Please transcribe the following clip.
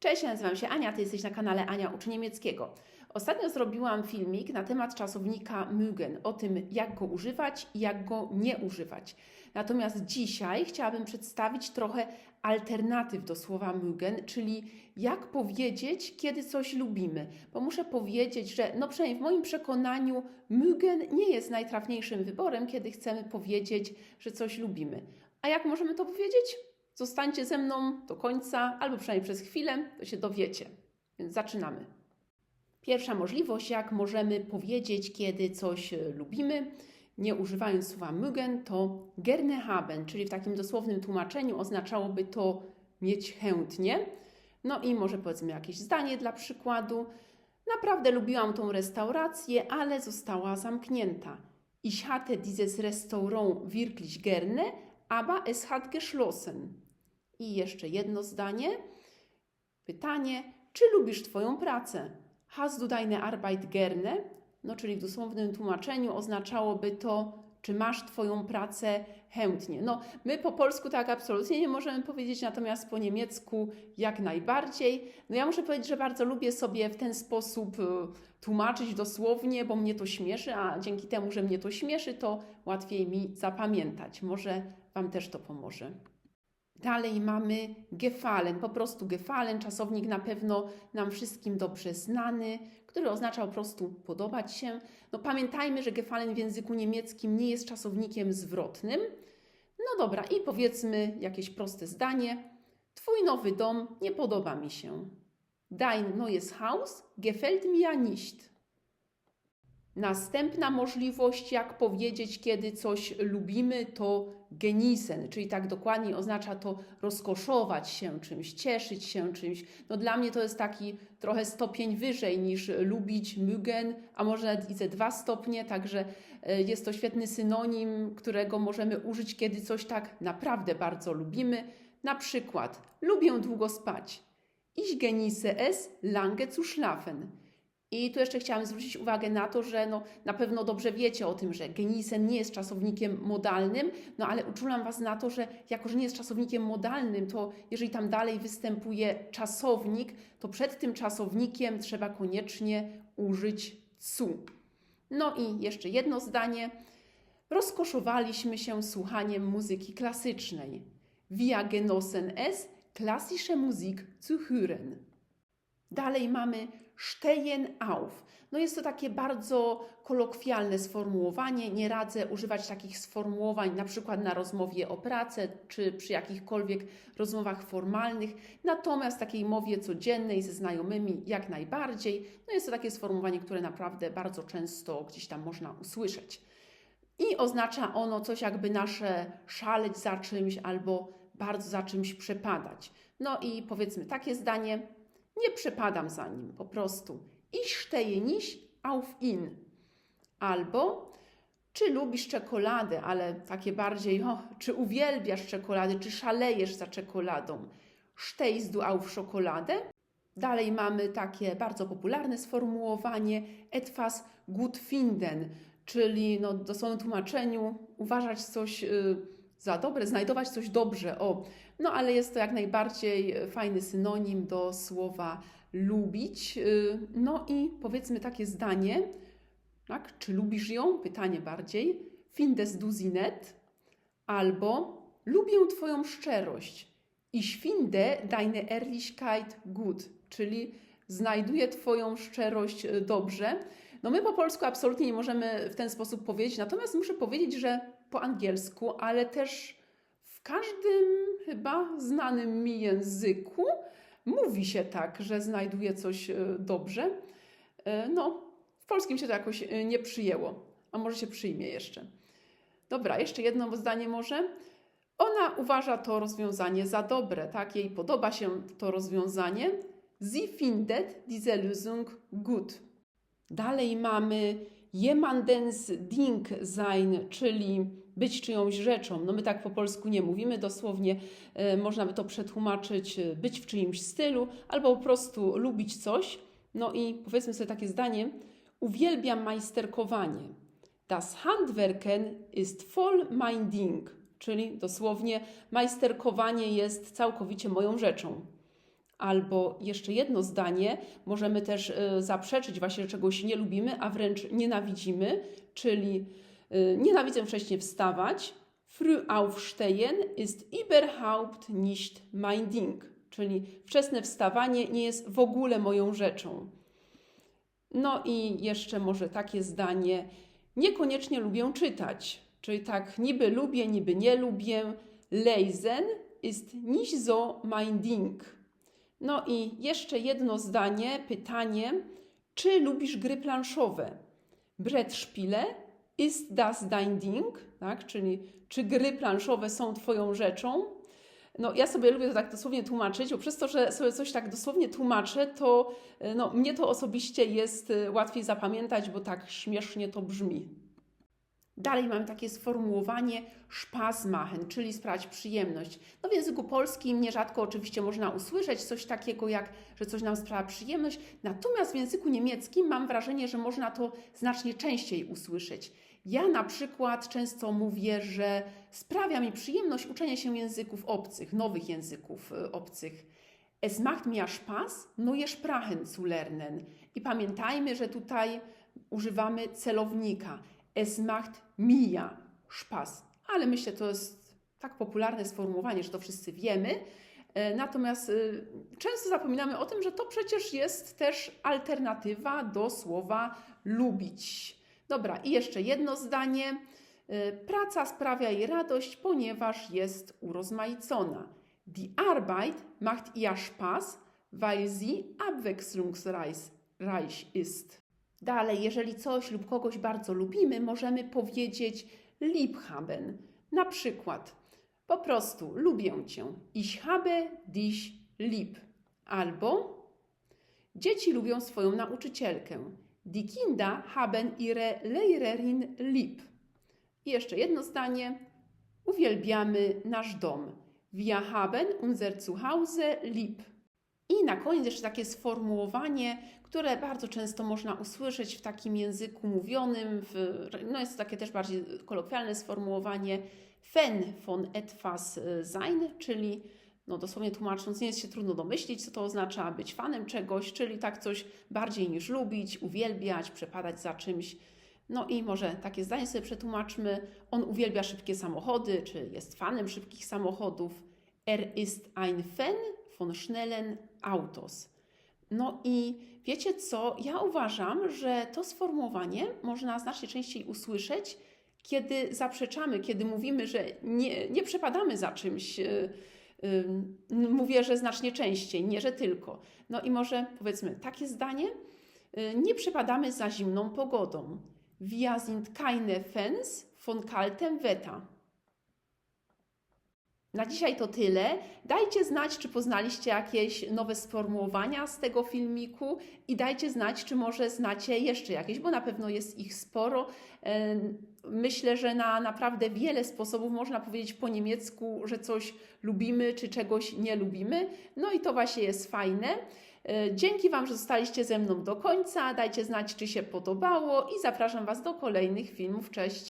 Cześć, ja nazywam się Ania, ty jesteś na kanale Ania Uczy Niemieckiego. Ostatnio zrobiłam filmik na temat czasownika mögen, o tym jak go używać i jak go nie używać. Natomiast dzisiaj chciałabym przedstawić trochę alternatyw do słowa mögen, czyli jak powiedzieć, kiedy coś lubimy. Bo muszę powiedzieć, że no przynajmniej w moim przekonaniu mögen nie jest najtrafniejszym wyborem, kiedy chcemy powiedzieć, że coś lubimy. A jak możemy to powiedzieć? Zostańcie ze mną do końca, albo przynajmniej przez chwilę, to się dowiecie. Więc zaczynamy. Pierwsza możliwość, jak możemy powiedzieć, kiedy coś e, lubimy, nie używając słowa mögen, to gerne haben, czyli w takim dosłownym tłumaczeniu oznaczałoby to mieć chętnie. No i może powiedzmy jakieś zdanie dla przykładu. Naprawdę lubiłam tą restaurację, ale została zamknięta. Ich hatte dieses Restaurant wirklich gerne, aber es hat geschlossen. I jeszcze jedno zdanie. Pytanie, czy lubisz Twoją pracę? Hast du deine Arbeit gerne? No, czyli w dosłownym tłumaczeniu oznaczałoby to, czy masz Twoją pracę chętnie. No, my po polsku tak absolutnie nie możemy powiedzieć, natomiast po niemiecku jak najbardziej. No, ja muszę powiedzieć, że bardzo lubię sobie w ten sposób y, tłumaczyć dosłownie, bo mnie to śmieszy, a dzięki temu, że mnie to śmieszy, to łatwiej mi zapamiętać. Może Wam też to pomoże. Dalej mamy gefallen, po prostu gefallen, czasownik na pewno nam wszystkim dobrze znany, który oznacza po prostu podobać się. No pamiętajmy, że gefallen w języku niemieckim nie jest czasownikiem zwrotnym. No dobra, i powiedzmy jakieś proste zdanie. Twój nowy dom nie podoba mi się. Dein neues Haus gefällt mir nicht. Następna możliwość, jak powiedzieć, kiedy coś lubimy, to genießen, czyli tak dokładnie oznacza to rozkoszować się czymś, cieszyć się czymś. No dla mnie to jest taki trochę stopień wyżej niż lubić, mögen, a może nawet i dwa stopnie, także e, jest to świetny synonim, którego możemy użyć, kiedy coś tak naprawdę bardzo lubimy. Na przykład, lubię długo spać. Ich genieße es, lange zu schlafen. I tu jeszcze chciałam zwrócić uwagę na to, że no, na pewno dobrze wiecie o tym, że genisen nie jest czasownikiem modalnym, no ale uczulam Was na to, że jako, że nie jest czasownikiem modalnym, to jeżeli tam dalej występuje czasownik, to przed tym czasownikiem trzeba koniecznie użyć cu. No i jeszcze jedno zdanie. Rozkoszowaliśmy się słuchaniem muzyki klasycznej. Wir genossen es, klassische Musik zu hören. Dalej mamy stehen auf. No jest to takie bardzo kolokwialne sformułowanie. Nie radzę używać takich sformułowań na przykład na rozmowie o pracę czy przy jakichkolwiek rozmowach formalnych. Natomiast takiej mowie codziennej ze znajomymi jak najbardziej. No jest to takie sformułowanie, które naprawdę bardzo często gdzieś tam można usłyszeć. I oznacza ono coś jakby nasze szaleć za czymś albo bardzo za czymś przepadać. No i powiedzmy takie zdanie, nie przepadam za nim, po prostu. Ich stehe nicht auf ihn. Albo czy lubisz czekoladę, ale takie bardziej, o, czy uwielbiasz czekoladę, czy szalejesz za czekoladą. Stehst du auf Schokolade? Dalej mamy takie bardzo popularne sformułowanie etwas gut finden, czyli no, w dosłownym tłumaczeniu uważać coś y, za dobre, znajdować coś dobrze. O, no ale jest to jak najbardziej fajny synonim do słowa lubić. Y, No i powiedzmy takie zdanie, tak? Czy lubisz ją? Pytanie bardziej. Findest du sie nett? Albo lubię Twoją szczerość. Ich finde deine Ehrlichkeit gut, czyli znajduję Twoją szczerość y, dobrze. No my po polsku absolutnie nie możemy w ten sposób powiedzieć, natomiast muszę powiedzieć, że po angielsku, ale też w każdym chyba znanym mi języku mówi się tak, że znajduje coś e, dobrze. E, No, w polskim się to jakoś e, nie przyjęło, a może się przyjmie jeszcze. Dobra, jeszcze jedno zdanie może. Ona uważa to rozwiązanie za dobre, tak? Jej podoba się to rozwiązanie. Sie findet diese Lösung gut. Dalej mamy jemandens Ding sein, czyli być czyjąś rzeczą. No my tak po polsku nie mówimy dosłownie, e, można by to przetłumaczyć e, być w czyimś stylu, albo po prostu lubić coś. No i powiedzmy sobie takie zdanie, uwielbiam majsterkowanie. Das Handwerken ist voll mein Ding, czyli dosłownie majsterkowanie jest całkowicie moją rzeczą. Albo jeszcze jedno zdanie, możemy też y, zaprzeczyć właśnie, że czegoś nie lubimy, a wręcz nienawidzimy, czyli y, nienawidzę wcześniej wstawać. Früh aufstehen ist überhaupt nicht mein Ding, czyli wczesne wstawanie nie jest w ogóle moją rzeczą. No i jeszcze może takie zdanie, niekoniecznie lubię czytać, czyli tak niby lubię, niby nie lubię. Lesen ist nicht so mein Ding. No i jeszcze jedno zdanie, pytanie, czy lubisz gry planszowe? Brettspiele ist das dein Ding? Tak, czyli czy gry planszowe są twoją rzeczą? No, ja sobie lubię to tak dosłownie tłumaczyć, bo przez to, że sobie coś tak dosłownie tłumaczę, to y, no, mnie to osobiście jest y, łatwiej zapamiętać, bo tak śmiesznie to brzmi. Dalej mam takie sformułowanie Spaß machen, czyli sprawiać przyjemność. No w języku polskim nierzadko oczywiście można usłyszeć coś takiego jak, że coś nam sprawia przyjemność, natomiast w języku niemieckim mam wrażenie, że można to znacznie częściej usłyszeć. Ja na przykład często mówię, że sprawia mi przyjemność uczenie się języków obcych, nowych języków y, obcych. Es macht mir Spaß, neue Sprachen zu lernen. I pamiętajmy, że tutaj używamy celownika. Es macht mir Spaß. Ale myślę, to jest tak popularne sformułowanie, że to wszyscy wiemy. E, Natomiast y, często zapominamy o tym, że to przecież jest też alternatywa do słowa lubić. Dobra, i jeszcze jedno zdanie. Y, Praca sprawia jej radość, ponieważ jest urozmaicona. Die Arbeit macht ihr Spaß, weil sie abwechslungsreich ist. Dalej, jeżeli coś lub kogoś bardzo lubimy, możemy powiedzieć liebhaben. Na przykład, po prostu lubię cię. Ich habe dich lieb. Albo dzieci lubią swoją nauczycielkę. Die Kinder haben ihre Lehrerin lieb. I jeszcze jedno zdanie. Uwielbiamy nasz dom. Wir haben unser Zuhause lieb. I na koniec jeszcze takie sformułowanie, które bardzo często można usłyszeć w takim języku mówionym. W, no jest to takie też bardziej kolokwialne sformułowanie fan von etwas sein, czyli no dosłownie tłumacząc, nie jest się trudno domyślić, co to oznacza być fanem czegoś, czyli tak coś bardziej niż lubić, uwielbiać, przepadać za czymś. No i może takie zdanie sobie przetłumaczmy. On uwielbia szybkie samochody, czy jest fanem szybkich samochodów. Er ist ein Fan von schnellen Autos. No i wiecie co? Ja uważam, że to sformułowanie można znacznie częściej usłyszeć, kiedy zaprzeczamy, kiedy mówimy, że nie, nie przepadamy za czymś. Yy, yy, Mówię, że znacznie częściej, nie że tylko. No i może powiedzmy takie zdanie. Yy, Nie przepadamy za zimną pogodą. Wir sind keine Fans von kaltem Wetter. Na dzisiaj to tyle. Dajcie znać, czy poznaliście jakieś nowe sformułowania z tego filmiku i dajcie znać, czy może znacie jeszcze jakieś, bo na pewno jest ich sporo. E, Myślę, że na naprawdę wiele sposobów można powiedzieć po niemiecku, że coś lubimy, czy czegoś nie lubimy. No i to właśnie jest fajne. E, Dzięki Wam, że zostaliście ze mną do końca. Dajcie znać, czy się podobało i zapraszam Was do kolejnych filmów. Cześć!